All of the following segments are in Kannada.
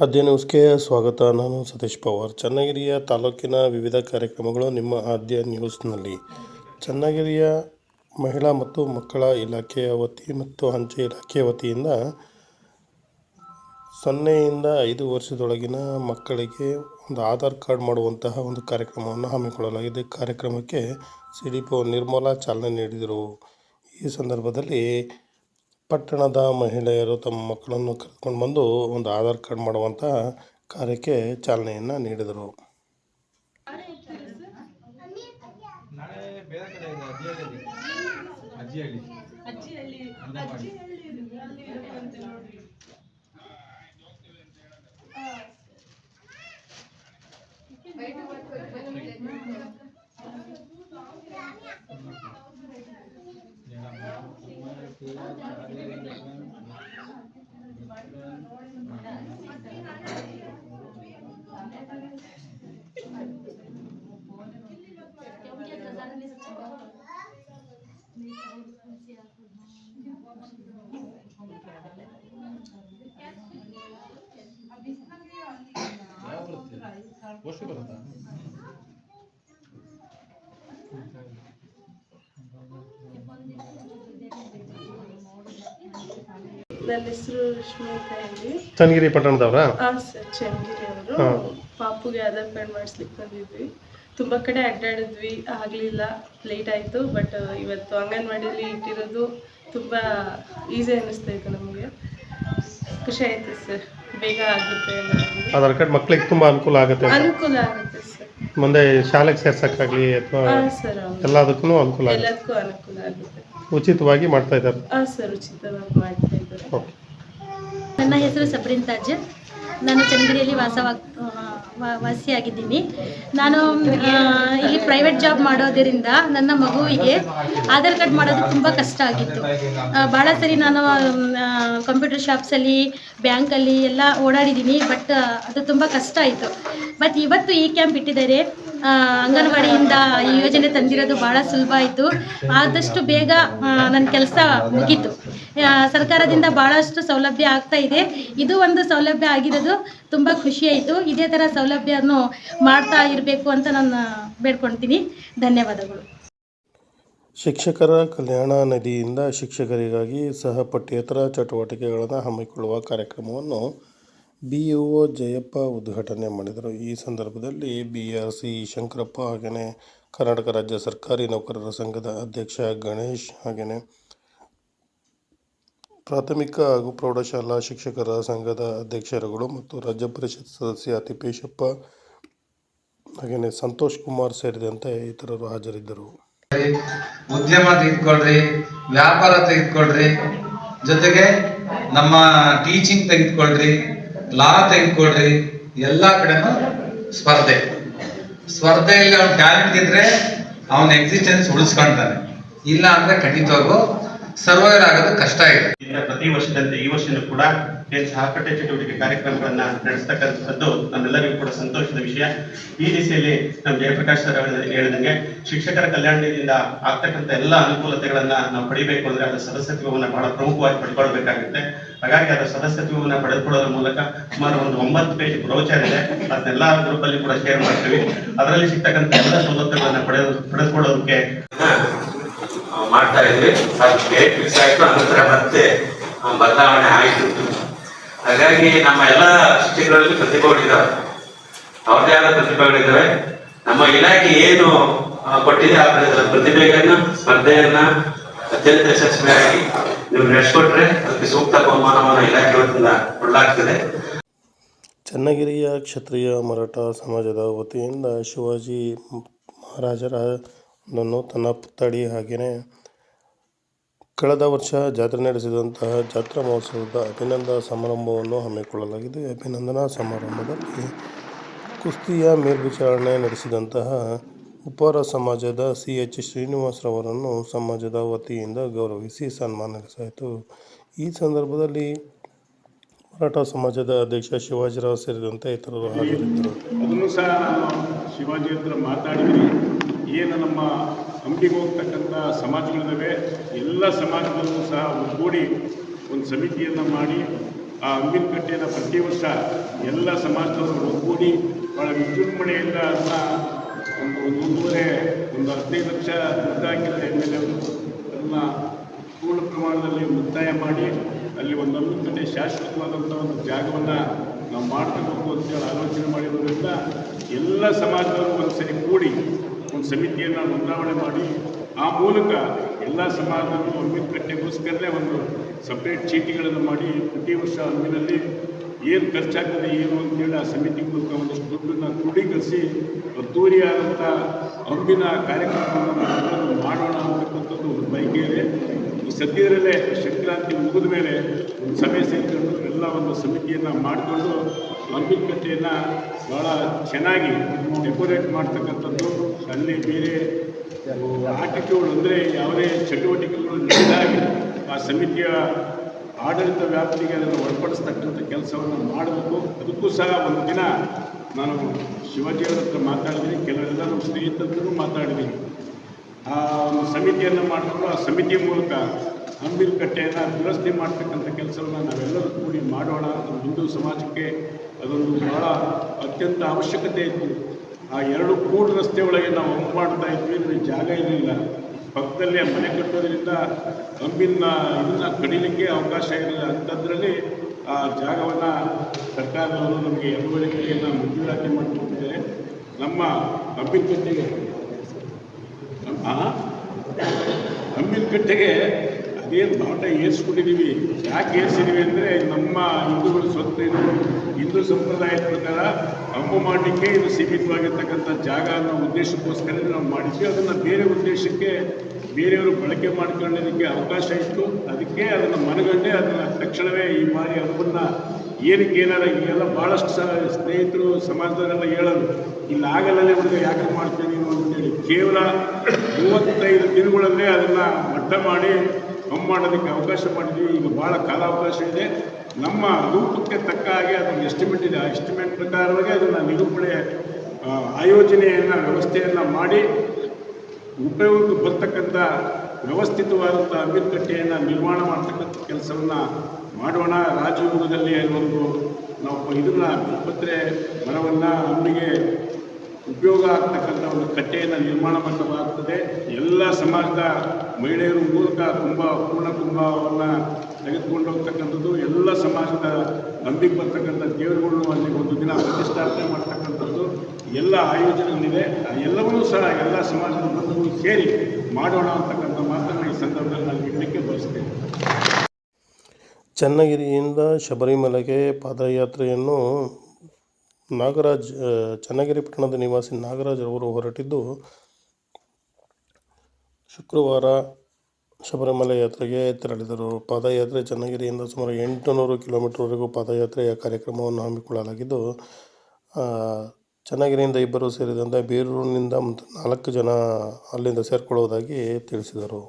ಆದ್ಯ ನ್ಯೂಸ್ಗೆ ಸ್ವಾಗತ. ನಾನು ಸತೀಶ್ ಪವಾರ್. ಚನ್ನಗಿರಿಯ ತಾಲೂಕಿನ ವಿವಿಧ ಕಾರ್ಯಕ್ರಮಗಳು ನಿಮ್ಮ ಆದ್ಯ ನ್ಯೂಸ್ನಲ್ಲಿ. ಚನ್ನಗಿರಿಯ ಮಹಿಳಾ ಮತ್ತು ಮಕ್ಕಳ ಇಲಾಖೆಯ ವತಿ ಮತ್ತು ಅಂಚೆ ಇಲಾಖೆಯ ವತಿಯಿಂದ ಸೊನ್ನೆಯಿಂದ ಐದು ವರ್ಷದೊಳಗಿನ ಮಕ್ಕಳಿಗೆ ಒಂದು ಆಧಾರ್ ಕಾರ್ಡ್ ಮಾಡುವಂತಹ ಒಂದು ಕಾರ್ಯಕ್ರಮವನ್ನು ಹಮ್ಮಿಕೊಳ್ಳಲಾಗಿದೆ. ಕಾರ್ಯಕ್ರಮಕ್ಕೆ ಸಿ ನಿರ್ಮಲಾ ಚಾಲನೆ ನೀಡಿದರು. ಈ ಸಂದರ್ಭದಲ್ಲಿ ಪಟ್ಟಣದ ಮಹಿಳೆಯರು ತಮ್ಮ ಮಕ್ಕಳನ್ನು ಕರ್ಕೊಂಡು ಬಂದು ಒಂದು ಆಧಾರ್ ಕಾರ್ಡ್ ಮಾಡುವಂಥ ಕಾರ್ಯಕ್ಕೆ ಚಾಲನೆಯನ್ನು ನೀಡಿದರು. ನಾಳೆ ಬೇರೆ ನನ್ನ ಹೆಸರು ಹೇಳಿ. ಚನ್ನಗಿರಿ ಪಟ್ಟಣದವರ? ಹಾಂ ಸರ್ ಚನ್ನಗಿರಿ ಅವರು. ಪಾಪುಗೆ ಆಧಾರ್ ಕಾರ್ಡ್ ಮಾಡಿಸ್ಲಿಕ್ಕೆ ಬಂದಿದ್ವಿ. ತುಂಬ ಕಡೆ ಅಡ್ಡಾಡಿದ್ವಿ. ಆಗಲಿಲ್ಲ. ಲೇಟ್ ಆಯಿತು. ಬಟ್ ಇವತ್ತು ಅಂಗನವಾಡಿಯಲ್ಲಿ ಇಟ್ಟಿರೋದು ತುಂಬ ಈಸಿ ಅನ್ನಿಸ್ತಾ ಇತ್ತು ನಮಗೆ. ಖುಷಿ ಆಯಿತು ಸರ್. ಬೇಗ ಆಗುತ್ತೆ. ಆಧಾರ್ ಕಾರ್ಡ್ ಮಕ್ಕಳಿಗೆ ತುಂಬ ಅನುಕೂಲ ಆಗುತ್ತೆ ಅನುಕೂಲ ಆಗುತ್ತೆ ಸರ್. ಮುಂದೆ ಶಾಲೆಗೆ ಸೇರ್ಸಕ್ಕಾಗಲಿ ಅಥವಾ ಹಾಂ ಸರ್ ಎಲ್ಲದಕ್ಕೂ ಅನುಕೂಲ ಆಗುತ್ತೆ. ಎಲ್ಲದಕ್ಕೂ ಅನುಕೂಲ ಆಗುತ್ತೆ. ಉಚಿತವಾಗಿ ಮಾಡ್ತಾ ಇದ್ದಾರೆ. ಹಾಂ ಸರ್ ಉಚಿತವಾಗಿ ಮಾಡ್ತಾ ಇದ್ದಾರೆ ಓಕೆ ನನ್ನ ಹೆಸರು ಸಬ್ರಿನ್ ತಾಜ್. ನಾನು ಚನ್ನಗಿರಿಯಲ್ಲಿ ವಾಸವಾಗ ವಾಸಿಯಾಗಿದ್ದೀನಿ. ನಾನು ಇಲ್ಲಿ ಪ್ರೈವೇಟ್ ಜಾಬ್ ಮಾಡೋದರಿಂದ ನನ್ನ ಮಗುವಿಗೆ ಆಧಾರ್ ಕಾರ್ಡ್ ಮಾಡೋದು ತುಂಬ ಕಷ್ಟ ಆಗಿತ್ತು. ಭಾಳ ಸರಿ ನಾನು ಕಂಪ್ಯೂಟರ್ ಶಾಪ್ಸಲ್ಲಿ ಬ್ಯಾಂಕಲ್ಲಿ ಎಲ್ಲ ಓಡಾಡಿದ್ದೀನಿ ಬಟ್ ಅದು ತುಂಬ ಕಷ್ಟ ಆಯಿತು. ಬಟ್ ಇವತ್ತು ಈ ಕ್ಯಾಂಪ್ ಇಟ್ಟಿದ್ದಾರೆ. ಅಂಗನವಾಡಿಯಿಂದ ಈ ಯೋಜನೆ ತಂದಿರೋದು ಭಾಳ ಸುಲಭ ಆಯಿತು. ಆದಷ್ಟು ಬೇಗ ನನ್ನ ಕೆಲಸ ಮುಗೀತು. ಸರ್ಕಾರದಿಂದ ಭಾಳಷ್ಟು ಸೌಲಭ್ಯ ಆಗ್ತಾ ಇದೆ. ಇದು ಒಂದು ಸೌಲಭ್ಯ ಆಗಿರೋದು ತುಂಬ ಖುಷಿಯಾಯಿತು ಇದೇ ಥರ ಸೌಲಭ್ಯವನ್ನು ಮಾಡ್ತಾ ಇರಬೇಕು ಅಂತ ನಾನು ಬೇಡ್ಕೊಳ್ತೀನಿ. ಧನ್ಯವಾದಗಳು. ಶಿಕ್ಷಕರ ಕಲ್ಯಾಣ ನಿಧಿಯಿಂದ ಶಿಕ್ಷಕರಿಗಾಗಿ ಸಹ ಪಠ್ಯೇತರ ಚಟುವಟಿಕೆಗಳನ್ನು ಹಮ್ಮಿಕೊಳ್ಳುವ ಕಾರ್ಯಕ್ರಮವನ್ನು ಬಿ ಒ ಜಯಪ್ಪ ಉದ್ಘಾಟನೆ ಮಾಡಿದರು. ಈ ಸಂದರ್ಭದಲ್ಲಿ ಬಿ ಆರ್ ಸಿ ಶಂಕರಪ್ಪ ಹಾಗೆಯೇ ಕರ್ನಾಟಕ ರಾಜ್ಯ ಸರ್ಕಾರಿ ನೌಕರರ ಸಂಘದ ಅಧ್ಯಕ್ಷ ಗಣೇಶ್ ಹಾಗೆಯೇ ಪ್ರಾಥಮಿಕ ಹಾಗೂ ಪ್ರೌಢಶಾಲಾ ಶಿಕ್ಷಕರ ಸಂಘದ ಅಧ್ಯಕ್ಷರುಗಳು ಮತ್ತು ರಾಜ್ಯ ಪರಿಷತ್ ಸದಸ್ಯ ತಿಪ್ಪೇಶಪ್ಪ ಹಾಗೆಯೇ ಸಂತೋಷ್ ಕುಮಾರ್ ಸೇರಿದಂತೆ ಇತರರು ಹಾಜರಿದ್ದರು. ಉದ್ಯಮ ತೆಗೆದುಕೊಳ್ರಿ, ವ್ಯಾಪಾರ ತೆಗೆದುಕೊಳ್ರಿ, ಜೊತೆಗೆ ನಮ್ಮ ಟೀಚಿಂಗ್ ತೆಗೆದುಕೊಳ್ರಿ ಲಾ ತೆಗೆದುಕೊಳ್ರಿ, ಎಲ್ಲ ಕಡೆನೂ ಸ್ಪರ್ಧೆ. ಸ್ಪರ್ಧೆಯಲ್ಲಿ ಅವ್ನ ಟ್ಯಾಲೆಂಟ್ ಇದ್ರೆ ಅವನ ಎಕ್ಸಿಸ್ಟೆನ್ಸ್ ಉಳಿಸ್ಕೊಂತಾನೆ. ಇಲ್ಲ ಅಂದ್ರೆ ಖಂಡಿತವಾಗೂ ಸರ್ವೈವರ್ ಆಗೋದು ಕಷ್ಟ ಇದೆ. ಪ್ರತಿ ವರ್ಷದಂತೆ ಈ ವರ್ಷನೂ ಕೂಡ ಸಹಪಠ್ಯ ಚಟುವಟಿಕೆ ಕಾರ್ಯಕ್ರಮಗಳನ್ನ ನಡೆಸ್ತಕ್ಕಂಥದ್ದು ನಮ್ಮೆಲ್ಲರಿಗೂ ಕೂಡ ಸಂತೋಷದ ವಿಷಯ. ಈ ದಿಸೆಯಲ್ಲಿ ನಮ್ಮ ಜಯಪ್ರಕಾಶ್ ಸರ್ ಅವರು ಹೇಳಿದಂಗೆ ಶಿಕ್ಷಕರ ಕಲ್ಯಾಣ ನಿಧಿಯಿಂದ ಆಗ್ತಕ್ಕಂಥ ಎಲ್ಲ ಅನುಕೂಲತೆಗಳನ್ನ ನಾವು ಪಡಿಬೇಕು ಅಂದ್ರೆ ಅದರ ಸದಸ್ಯತ್ವವನ್ನು ಬಹಳ ಪ್ರಮುಖವಾಗಿ ಪಡ್ಕೊಳ್ಬೇಕಾಗುತ್ತೆ. ಹಾಗಾಗಿ ಅದರ ಸದಸ್ಯತ್ವವನ್ನು ಪಡೆದುಕೊಳ್ಳೋದ್ರ ಮೂಲಕ ಸುಮಾರು ಒಂದು ಒಂಬತ್ತು ಪೇಜ್ ಬ್ರೌಚರ್ ಇದೆ. ಅದನ್ನೆಲ್ಲ ಗ್ರೂಪ್ ಅಲ್ಲಿ ಕೂಡ ಶೇರ್ ಮಾಡ್ತೀವಿ. ಅದರಲ್ಲಿ ಸಿಗ್ತಕ್ಕಂಥ ಎಲ್ಲ ಸವಲತ್ತುಗಳನ್ನ ಪಡೆದು ಪಡೆದುಕೊಳ್ಳೋದಕ್ಕೆ ಮಾಡ್ತಾ ಇದ್ವಿ. ಅದು ಡೇಟ್ ಫಿಕ್ಸ್ ಆಯಿತು, ಅನಂತರ ಮತ್ತೆ ಬದಲಾವಣೆ ಆಯಿತು. ಹಾಗಾಗಿ ನಮ್ಮ ಎಲ್ಲ ಶಿಕ್ಷಕರಲ್ಲಿ ಪ್ರತಿಭೆಗಳಿದ್ದಾವೆ ಅವ್ರದೇ ಆದ ಪ್ರತಿಭೆಗಳಿದ್ದಾವೆ ನಮ್ಮ ಇಲಾಖೆ ಏನು ಕೊಟ್ಟಿದೆ, ಆ ಪ್ರ- ಪ್ರತಿಭೆಗಳನ್ನ, ಸ್ಪರ್ಧೆಯನ್ನ ಅತ್ಯಂತ ಯಶಸ್ವಿಯಾಗಿ ನೀವು ನಡೆಸ್ಕೊಟ್ರೆ ಅದಕ್ಕೆ ಸೂಕ್ತ ಬಹುಮಾನವನ್ನು ಇಲಾಖೆ ವತಿಯಿಂದ ಕೊಡಲಾಗ್ತದೆ. ಚನ್ನಗಿರಿಯ ಕ್ಷತ್ರಿಯ ಮರಾಠ ಸಮಾಜದ ವತಿಯಿಂದ ಶಿವಾಜಿ ಮಹಾರಾಜರ ತನ್ನ ಪುತ್ಥಳಿ ಹಾಗೆಯೇ ಕಳೆದ ವರ್ಷ ಜಾತ್ರೆ ನಡೆಸಿದಂತಹ ಜಾತ್ರಾ ಮಹೋತ್ಸವದ ಅಭಿನಂದನಾ ಸಮಾರಂಭವನ್ನು ಹಮ್ಮಿಕೊಳ್ಳಲಾಗಿದೆ. ಅಭಿನಂದನಾ ಸಮಾರಂಭದಲ್ಲಿ ಕುಸ್ತಿಯ ಮೇಲ್ವಿಚಾರಣೆ ನಡೆಸಿದಂತಹ ಉಪಾರ ಸಮಾಜದ ಸಿ ಎಚ್ ಶ್ರೀನಿವಾಸರವರನ್ನು ಸಮಾಜದ ವತಿಯಿಂದ ಗೌರವಿಸಿ ಸನ್ಮಾನಿಸಲಾಯಿತು ಈ ಸಂದರ್ಭದಲ್ಲಿ ಮರಾಠ ಸಮಾಜದ ಅಧ್ಯಕ್ಷ ಶಿವಾಜಿರಾವ್ ಸೇರಿದಂತೆ ಇತರರು ಹಾಜರಿದ್ದರು. ಅದನ್ನು ಸಹ ಶಿವಾಜಿ ಹತ್ರ ಮಾತಾಡಿದ್ವಿ ಏನು ನಮ್ಮ ಹಂಪಿಗೆ ಹೋಗ್ತಕ್ಕಂಥ ಸಮಾಜಗಳಿದ್ದಾವೆ ಎಲ್ಲ ಸಮಾಜದಲ್ಲೂ ಸಹ ಒಗ್ಗೂಡಿ ಒಂದು ಸಮಿತಿಯನ್ನು ಮಾಡಿ ಆ ಅಂಬಿನ ಕಟ್ಟೆಯನ್ನು ಪ್ರತಿ ವರ್ಷ ಎಲ್ಲ ಸಮಾಜದವರು ಒಗ್ಗೂಡಿ ಭಾಳ ವಿಜೃಂಭಣೆಯಿಂದ ಅಂತ ಒಂದು ಒಂದು ಒಂದೂವರೆ, ಒಂದು ಹದಿನೈದು ಲಕ್ಷ ದುಡ್ಡು ಹಾಕಿದ ಎಂ ಎಲ್ ಎವರು ಅದನ್ನು ಪೂರ್ಣ ಪ್ರಮಾಣದಲ್ಲಿ ಮುಕ್ತಾಯ ಮಾಡಿ ಅಲ್ಲಿ ಒಂದು ಕಟ್ಟೆ ಶಾಶ್ವತವಾದಂಥ ಒಂದು ಜಾಗವನ್ನು ನಾವು ಮಾಡ್ತಕ್ಕಂಥ ಅಂತೇಳಿ ಆಲೋಚನೆ ಮಾಡಿರೋದ್ರಿಂದ ಎಲ್ಲ ಸಮಾಜದವರು ಒಂದು ಸರಿ ಕೂಡಿ ಒಂದು ಸಮಿತಿಯನ್ನು ನೋಂದಾವಣೆ ಮಾಡಿ, ಆ ಮೂಲಕ ಎಲ್ಲ ಸಮಾಜದಲ್ಲೂ ಅಂಬಿನ ಕಟ್ಟೆಗೋಸ್ಕರನೇ ಒಂದು ಸಪ್ರೇಟ್ ಚೀಟಿಗಳನ್ನು ಮಾಡಿ ಪ್ರತಿ ವರ್ಷ ಅಂಬಿನಲ್ಲಿ ಏನು ಖರ್ಚಾಗ್ತದೆ, ಏನು ಅಂತೇಳಿ ಆ ಸಮಿತಿ ಮೂಲಕ ಒಂದಷ್ಟು ದುಡ್ಡನ್ನು ಕ್ರೋಢೀಕರಿಸಿ ಅದ್ದೂರಿಯಾದಂಥ ಅಂಬಿನ ಕಾರ್ಯಕ್ರಮವನ್ನು ಮಾಡೋಣ ಅಂತಕ್ಕಂಥದ್ದು ಒಂದು ಬಯಕೆ ಇದೆ. ಸದ್ಯದಲ್ಲೇ ಸಂಕ್ರಾಂತಿ ಮುಗಿದ ಮೇಲೆ ಒಂದು ಸಭೆ ಸೇರಿಕೊಂಡು ಎಲ್ಲ ಒಂದು ಸಮಿತಿಯನ್ನು ಮಾಡಿಕೊಂಡು ಅಂಬಿನ ಕಥೆಯನ್ನು ಭಾಳ ಚೆನ್ನಾಗಿ ಡೆಕೋರೇಟ್ ಮಾಡ್ತಕ್ಕಂಥದ್ದು. ಅಲ್ಲಿ ಬೇರೆ ಆಟಿಕೆಗಳು ಅಂದರೆ ಯಾವುದೇ ಚಟುವಟಿಕೆಗಳು ನಡೆದಾಗಿ ಆ ಸಮಿತಿಯ ಆಡಳಿತ ವ್ಯಾಪ್ತಿಗೆ ಅದನ್ನು ಒಳಪಡಿಸ್ತಕ್ಕಂಥ ಕೆಲಸವನ್ನು ಮಾಡಬೇಕು. ಅದಕ್ಕೂ ಸಹ ಒಂದು ದಿನ ನಾನು ಶಿವಾಜಿಯವರ ಹತ್ರ ಮಾತಾಡಿದ್ದೀನಿ. ಕೆಲವೆಲ್ಲ ನಮ್ಮ ಸ್ನೇಹಿತರೂ ಮಾತಾಡಿದ್ದೀನಿ. ಆ ಒಂದು ಸಮಿತಿಯನ್ನು ಮಾಡಿಕೊಂಡು ಆ ಸಮಿತಿ ಮೂಲಕ ಅಂಬಿಲ್ ಕಟ್ಟೆಯನ್ನು ದುರಸ್ತಿ ಮಾಡ್ತಕ್ಕಂಥ ಕೆಲಸವನ್ನು ನಾವೆಲ್ಲರೂ ಕೂಡಿ ಮಾಡೋಣ. ಹಿಂದೂ ಸಮಾಜಕ್ಕೆ ಅದೊಂದು ಬಹಳ ಅತ್ಯಂತ ಅವಶ್ಯಕತೆ ಇತ್ತು. ಆ ಎರಡು ಕೂಡ ರಸ್ತೆ ಒಳಗೆ ನಾವು ಮಾಡ್ತಾ ಇದ್ವಿ. ಜಾಗ ಇರಲಿಲ್ಲ. ಪಕ್ಕದಲ್ಲಿ ಮನೆ ಕಟ್ಟೋದ್ರಿಂದ ಅಂಬಿನ ಇದನ್ನ ಕಡಿಲಿಕ್ಕೆ ಅವಕಾಶ ಇರಲಿಲ್ಲ. ಅಂಥದ್ರಲ್ಲಿ ಆ ಜಾಗವನ್ನು ಸರ್ಕಾರದವರು ನಮಗೆ ಎರಡೂವರೆ ಕಡೆಯನ್ನು ಮಂಜೂರಾತಿ ಮಾಡಿಕೊಟ್ಟಿದ್ದಾರೆ. ನಮ್ಮ ಅಂಬಿನ ಕಟ್ಟೆಗೆ ಅಂಬಿನ ಕಟ್ಟೆಗೆ ಅದೇನು ಬಾವುಟ ಏರ್ಸ್ಕೊಂಡಿದ್ದೀವಿ? ಯಾಕೆ ಏರ್ಸಿದ್ದೀವಿ ಅಂದರೆ ನಮ್ಮ ಹಿಂದೂಗಳ ಸ್ವತ್ತು ಇದು. ಹಿಂದೂ ಸಂಪ್ರದಾಯದ ಪ್ರಕಾರ ಹಬ್ಬ ಮಾಡಲಿಕ್ಕೆ ಇದು ಸೀಮಿತವಾಗಿರ್ತಕ್ಕಂಥ ಜಾಗ ಅನ್ನೋ ಉದ್ದೇಶಕ್ಕೋಸ್ಕರ ನಾವು ಮಾಡಿದ್ವಿ. ಅದನ್ನು ಬೇರೆ ಉದ್ದೇಶಕ್ಕೆ ಬೇರೆಯವರು ಬಳಕೆ ಮಾಡ್ಕೊಳ್ಳೋದಕ್ಕೆ ಅವಕಾಶ ಇತ್ತು. ಅದಕ್ಕೆ ಅದನ್ನು ಮನಗಂಡೆ, ಅದನ್ನು ತಕ್ಷಣವೇ ಈ ಬಾರಿ ಹಬ್ಬನ್ನ ಏನಕ್ಕೆ ಏನಾರ ಈಗೆಲ್ಲ ಭಾಳಷ್ಟು ಸ್ನೇಹಿತರು, ಸಮಾಜದವರೆಲ್ಲ ಹೇಳೋದು ಇಲ್ಲಿ ಆಗಲ್ಲೇ ಹುಡುಗ, ಯಾಕೆ ಮಾಡ್ತೀವಿ ನೀವು ಅಂತೇಳಿ ಕೇವಲ ಮೂವತ್ತೈದು ದಿನಗಳಲ್ಲೇ ಅದನ್ನು ಮಟ್ಟ ಮಾಡಿ ಹಮ್ ಮಾಡೋದಕ್ಕೆ ಅವಕಾಶ ಮಾಡಿದ್ವಿ ಈಗ ಭಾಳ ಕಾಲಾವಕಾಶ ಇದೆ. ನಮ್ಮ ರೂಪಕ್ಕೆ ತಕ್ಕ ಹಾಗೆ ಅದೊಂದು ಎಸ್ಟಿಮೇಟ್ ಇದೆ. ಆ ಎಸ್ಟಿಮೇಟ್ ಪ್ರಕಾರವಾಗಿ ಅದನ್ನು ನಿರೂಪಣೆ ಆಯೋಜನೆಯನ್ನು, ವ್ಯವಸ್ಥೆಯನ್ನು ಮಾಡಿ ಉಪಯೋಗಕ್ಕೆ ಬರ್ತಕ್ಕಂಥ ವ್ಯವಸ್ಥಿತವಾದಂಥ ಅಭಿವೃದ್ಧಿಯನ್ನು ನಿರ್ಮಾಣ ಮಾಡ್ತಕ್ಕಂಥ ಕೆಲಸವನ್ನು ಮಾಡೋಣ. ರಾಜಯೋಗದಲ್ಲಿ ಒಂದು ನಾವು ಇದನ್ನು ಆಸ್ಪತ್ರೆ ಮರವನ್ನು ಅಂಬಿಗೆ ಉಪಯೋಗ ಆಗ್ತಕ್ಕಂಥ ಒಂದು ಕಟ್ಟೆಯನ್ನು ನಿರ್ಮಾಣ ಮಾಡಬೇಕಾಗ್ತದೆ. ಎಲ್ಲ ಸಮಾಜದ ಮಹಿಳೆಯರ ಮೂಲಕ ತುಂಬ ಪೂರ್ಣ ಕುಂಭವನ್ನು ತೆಗೆದುಕೊಂಡು ಹೋಗ್ತಕ್ಕಂಥದ್ದು, ಎಲ್ಲ ಸಮಾಜದ ನಂಬಿಕೆ ಬರ್ತಕ್ಕಂಥ ದೇವರುಗಳನ್ನು ಅಲ್ಲಿ ಒಂದು ದಿನ ಪ್ರತಿಷ್ಠಾಪನೆ ಮಾಡ್ತಕ್ಕಂಥದ್ದು, ಎಲ್ಲ ಆಯೋಜನೆಗಳಿದೆ. ಎಲ್ಲವನ್ನೂ ಸಹ ಎಲ್ಲ ಸಮಾಜದ ಬಂಧುಗಳು ಸೇರಿ ಮಾಡೋಣ ಅಂತಕ್ಕಂಥ ಮಾತನ್ನು ಈ ಸಂದರ್ಭದಲ್ಲಿ ನಾನು ಹೇಳಲಿಕ್ಕೆ ಬಯಸ್ತೇನೆ. ಚನ್ನಗಿರಿಯಿಂದ ಶಬರಿಮಲೆಗೆ ಪಾದಯಾತ್ರೆಯನ್ನು ನಾಗರಾಜ್ ಚನ್ನಗಿರಿ ಪಟ್ಟಣದ ನಿವಾಸಿ ನಾಗರಾಜ್ ಅವರು ಹೊರಟಿದ್ದು ಶುಕ್ರವಾರ ಶಬರಿಮಲೆ ಯಾತ್ರೆಗೆ ತೆರಳಿದರು. ಪಾದಯಾತ್ರೆ ಚನ್ನಗಿರಿಯಿಂದ ಸುಮಾರು ಎಂಟುನೂರು ಕಿಲೋಮೀಟರ್ವರೆಗೂ ಪಾದಯಾತ್ರೆಯ ಕಾರ್ಯಕ್ರಮವನ್ನು ಹಮ್ಮಿಕೊಳ್ಳಲಾಗಿದ್ದು ಚನ್ನಗಿರಿಯಿಂದ ಇಬ್ಬರು ಸೇರಿದಂತೆ ಬೇರೂರಿನಿಂದ ನಾಲ್ಕು ಜನ ಅಲ್ಲಿಂದ ಸೇರ್ಕೊಳ್ಳುವುದಾಗಿ ತಿಳಿಸಿದರು.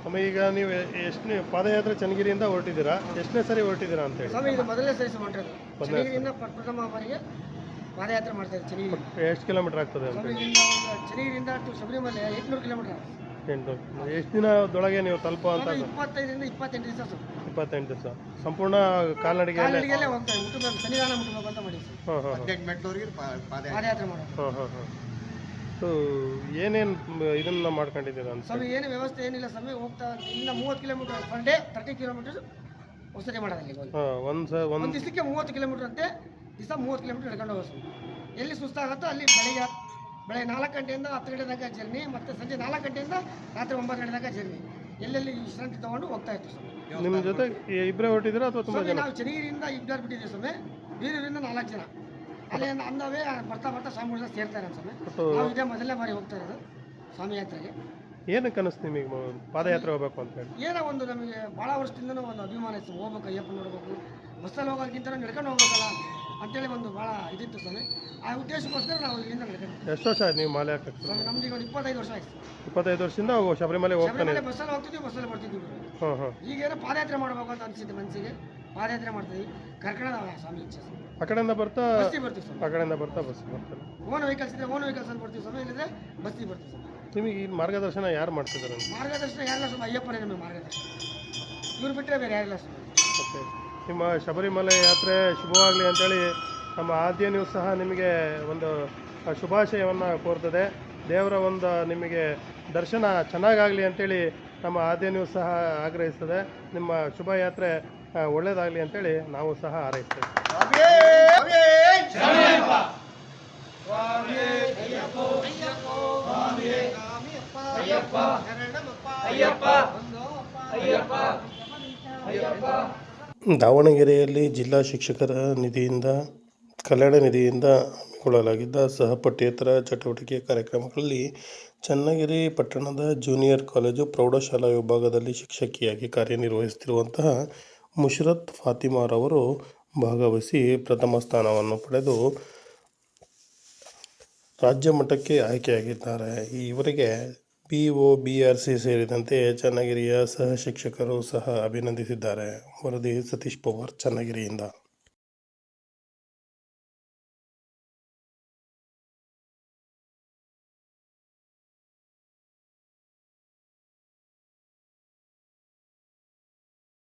ಸ್ವಾಮಿ. ಈಗ ನೀವು ಎಷ್ಟನೇ ಪಾದಯಾತ್ರೆ ಚನ್ನಗಿರಿಯಿಂದ ಹೊರಟಿದ್ದೀರಾ? ಎಷ್ಟನೇ ಸರಿ ಹೊರಟಿದ್ದೀರಾ ಅಂತ ಹೇಳಿ. ಸ್ವಾಮಿ ಇದು ಮೊದಲನೇ ಸರಿ ಹೊರಟಿದ್ದೀರಾ ಚನ್ನಗಿರಿಯಿಂದ ಪ್ರಥಮ ಬಾರಿಗೆ ಪಾದಯಾತ್ರೆ ಮಾಡ್ತಾ ಇದ್ದೀವಿ ಚನ್ನಗಿರಿ. ಎಷ್ಟು ಕಿಲೋಮೀಟರ್ ಆಗ್ತದೆ ಚನ್ನಗಿರಿಯಿಂದ ಟು ಶಬರಿಮಲೆ ಎಂಟುನೂರು ಕಿಲೋಮೀಟರ್. ಎಂಟು ಎಷ್ಟು ದಿನದೊಳಗೆ ನೀವು ತಲುಪೋ ಅಂತ? ಇಪ್ಪತ್ತೈದರಿಂದ ಇಪ್ಪತ್ತೆಂಟು ದಿವಸ ಸರ್. ಇಪ್ಪತ್ತೆಂಟು ದಿವಸ. ಸಂಪೂರ್ಣ ಕಾಲ್ನಡಿಗೆ ಕಾಲ್ನಡಿಗೆಯಲ್ಲೇ ಹೋಗ್ತಾರೆ ಮುಟ್ಟು ಸನ್ನಿಧಾನ ಮುಟ್ಟಬೇಕು ಅಂತ ಮಾಡಿದ್ವಿ ಹಾಂ ಹಾಂ ಪಾದಯಾತ್ರೆ. ಮಾಡೋದು. ಹಾಂ ಹಾಂ ಹಾಂ. ಸೊ ಏನೇನು ಇದನ್ನ ಮಾಡ್ಕೊಂಡಿದ್ದೀರಾ ಅಂತ? ಸ್ವಾಮಿ ಏನು ವ್ಯವಸ್ಥೆ ಏನಿಲ್ಲ ಸ್ವಾಮಿ. ಹೋಗ್ತಾ ಇಲ್ಲಿಂದ ಮೂವತ್ತು kilometer per day thirty kilometer ವಸತಿ ಮಾಡೋದಲ್ಲಿ ಅಲ್ಲಿಗೆ ಹೋಗಿ ಹಾಂ ಒಂದು ಸ ಒಂದು ಒಂದು ದಿವಸಕ್ಕೆ ಮೂವತ್ತು ಕಿಲೋಮೀಟರ್ ಅಂತೆ. ದಿವಸ ಮೂವತ್ತು ಕಿಲೋಮೀಟರ್ ನಡ್ಕೊಂಡು ಹೋಗ್ತೀವಿ. ಎಲ್ಲಿ ಸುಸ್ತಾಗುತ್ತೋ ಅಲ್ಲಿ ಬೆಳಗ್ಗೆ ಬೆಳಗ್ಗೆ ನಾಲ್ಕು ಗಂಟೆಯಿಂದ ಹತ್ತು ಗಂಟೆ ತನಕ ಜರ್ನಿ ಮತ್ತು ಸಂಜೆ ನಾಲ್ಕು ಗಂಟೆಯಿಂದ ರಾತ್ರಿ ಒಂಬತ್ತು ಗಂಟೆ ತನಕ ಜರ್ನಿ. ಎಲ್ಲೆಲ್ಲಿ ವಿಶ್ರಾಂತಿ ತೊಗೊಂಡು ಹೋಗ್ತಾ ಇತ್ತು ಸ್ವಾಮಿ. ನಿಮ್ಮ ಜೊತೆ ಇಬ್ಬರೇ ಹೊರಟಿದ್ದೀರಾ ಅಥವಾ ತುಂಬ ಸ್ವಾಮಿ ಜನ? ನಾವು ಚನ್ನಗಿರಿಯಿಂದ ಇಬ್ಬರು ಬಿಟ್ಟಿದ್ದೀವಿ ಸ್ವಾಮಿ. ಬೀರೂರಿಂದ ನಾಲ್ಕು ಜನ. ಅಲ್ಲಿ ಅಂದವೇ ಬರ್ತಾ ಬರ್ತಾ ಸ್ವಾಮಿಗಳನ್ನ ಸೇರ್ತಾರೆ ಸ್ವಾಮಿ. ನಾವು ಇದೇ ಮೊದಲನೇ ಬಾರಿ ಹೋಗ್ತಾ ಇರೋದು ಸ್ವಾಮಿ ಯಾತ್ರೆಗೆ. ಏನಕ್ಕೆ ಕನಸು ನಿಮಗೆ ಪಾದಯಾತ್ರೆ ಹೋಗ್ಬೇಕು ಅಂತ ಹೇಳಿ? ಏನೋ ಒಂದು ನಮಗೆ ಭಾಳ ವರ್ಷದಿಂದನೂ ಒಂದು ಅಭಿಮಾನ ಇತ್ತು. ಹೋಗ್ಬೇಕು ಅಯ್ಯಪ್ಪ ನೋಡ್ಬೇಕು. ಬಸ್ಸಲ್ಲಿ ಹೋಗೋಕ್ಕಿಂತ ನಡ್ಕೊಂಡು ಹೋಗ್ಬೇಕಲ್ಲ. ಅಂತೇಳಿ ಒಂದು ಭಾಳ ಇದಿತ್ತು ಸ್ವಾಮಿ. ಆ ಉದ್ದೇಶಕ್ಕೋಸ್ಕರ ನಾವು ಇಲ್ಲಿಂದ ಎಷ್ಟು ವರ್ಷ ಆಯ್ತು ನೀವು ಮಾಲೆ ಹಾಕಕ್ಕೆ? ಸ್ವಾಮಿ ನಮ್ದು ಈಗ ಒಂದು ಇಪ್ಪತ್ತೈದು ವರ್ಷ ಆಯ್ತು. ಇಪ್ಪತ್ತೈದು ವರ್ಷದಿಂದ ಶಬರಿಮಲೆ ಹೋಗ್ತಾನೆ ಶಬರಿಮಲೆ ಬಸ್ಸಲ್ಲಿ ಹೋಗ್ತಿದ್ವಿ ಬಸ್ಸಲ್ಲಿ ಬರ್ತಿದ್ವಿ. ಹಾಂ ಹಾಂ. ಈಗೇನೋ ಪಾದಯಾತ್ರೆ ಮಾಡಬೇಕು ಅಂತ ಅನಿಸಿದ್ದೆ ಮನಸ್ಸಿಗೆ ಪಾದಯಾತ್ರೆ ಮಾಡ್ತೀವಿ. ಕರ್ಕೊಂಡ ಸ್ವಾಮಿ ಇಚ್ಛೆ ಆ ಕಡೆಯಿಂದ ಬರ್ತಾ ಬಸ್ಸಿ ಬರ್ತೀವಿ ಸ್ವಾಮಿ. ಆ ಕಡೆಯಿಂದ ಬರ್ತಾ ಬಸ್ ಬರ್ತಾರೆ. ಓನ್ ವೆಹಿಕಲ್ಸ್ ಇದ್ರೆ ಓನ್ ವೆಹಿಕಲ್ಸ್ ಅಲ್ಲಿ ಬರ್ತೀವಿ ಸ್ವಾಮಿ ಇಲ್ಲಿದ್ರೆ ಬಸ್ಸಿ ಬರ್ತೀವಿ ಸ್ವಾಮಿ. ನಿಮಗೆ ಈ ಮಾರ್ಗದರ್ಶನ ಯಾರು ಮಾಡ್ತಿದ್ದಾರೆ ಮಾರ್ಗದರ್ಶನ ಯಾರಿಲ್ಲ ಸ್ವಾಮಿ ಅಯ್ಯಪ್ಪನೇ ನಮಗೆ ಮಾರ್ಗದರ್ಶನ. ಇವ್ರು ಬಿಟ್ಟರೆ ಬೇರೆ ಯಾರಿಲ್ಲ ಸ್ವಾಮಿ. ಓಕೆ ನಿಮ್ಮ ಶಬರಿಮಲೆ ಯಾತ್ರೆ ಶುಭವಾಗಲಿ ಅಂತೇಳಿ ನಮ್ಮ ಆದ್ಯ ನ್ಯೂಸ್ ಸಹ ನಿಮಗೆ ಒಂದು ಶುಭಾಶಯವನ್ನು ಕೋರ್ತದೆ ದೇವರ ಒಂದು ನಿಮಗೆ ದರ್ಶನ ಚೆನ್ನಾಗಾಗಲಿ ಅಂತೇಳಿ ನಮ್ಮ ಆದ್ಯ ನ್ಯೂಸ್ ಸಹ ಆಗ್ರಹಿಸ್ತದೆ ನಿಮ್ಮ ಶುಭ ಯಾತ್ರೆ ಒಳ್ಳೆಯದಾಗಲಿ ಅಂತೇಳಿ ನಾವು ಸಹ ಹಾರೈಸ್ತೇವೆ ದಾವಣಗೆರೆಯಲ್ಲಿ ಜಿಲ್ಲಾ ಶಿಕ್ಷಕರ ನಿಧಿಯಿಂದ, ಕಲ್ಯಾಣ ನಿಧಿಯಿಂದ ಹಮ್ಮಿಕೊಳ್ಳಲಾಗಿದ್ದ ಸಹಪಠ್ಯೇತರ ಚಟುವಟಿಕೆ ಕಾರ್ಯಕ್ರಮಗಳಲ್ಲಿ ಚನ್ನಗಿರಿ ಪಟ್ಟಣದ ಜೂನಿಯರ್ ಕಾಲೇಜು ಪ್ರೌಢಶಾಲಾ ವಿಭಾಗದಲ್ಲಿ ಶಿಕ್ಷಕಿಯಾಗಿ ಕಾರ್ಯನಿರ್ವಹಿಸುತ್ತಿರುವಂತಹ ಮುಷರತ್ ಫಾತಿಮಾರವರು ಭಾಗವಹಿಸಿ ಪ್ರಥಮ ಸ್ಥಾನವನ್ನು ಪಡೆದು ರಾಜ್ಯ ಮಟ್ಟಕ್ಕೆ ಆಯ್ಕೆಯಾಗಿದ್ದಾರೆ. ಇವರಿಗೆ B O B R C ಸೇರಿದಂತೆ ಚನ್ನಗಿರಿಯ ಸಹ ಶಿಕ್ಷಕರು ಸಹ ಅಭಿನಂದಿಸಿದ್ದಾರೆ. ವರದಿ ಸತೀಶ್ ಪವಾರ್, ಚನ್ನಗಿರಿಯಿಂದ.